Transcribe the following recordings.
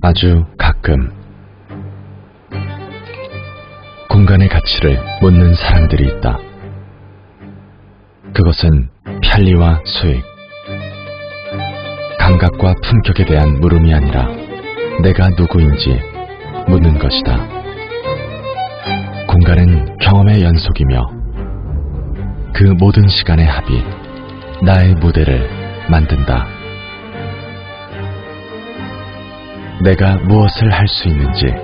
아주 가끔 공간의 가치를 묻는 사람들이 있다. 그것은 편리와 수익, 감각과 품격에 대한 물음이 아니라 내가 누구인지 묻는 것이다. 공간은 경험의 연속이며 그 모든 시간의 합이 나의 무대를 만든다. 내가 무엇을 할 수 있는지,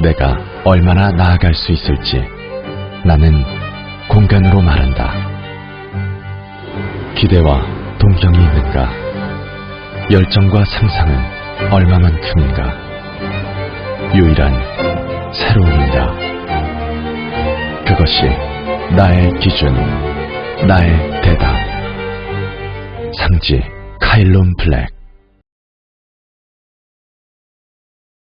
내가 얼마나 나아갈 수 있을지 나는 공간으로 말한다. 기대와 동경이 있는가? 열정과 상상은 얼마만큼인가? 유일한 새로움인가? 그것이 나의 기준, 나의 대답. 상지 카일론 블랙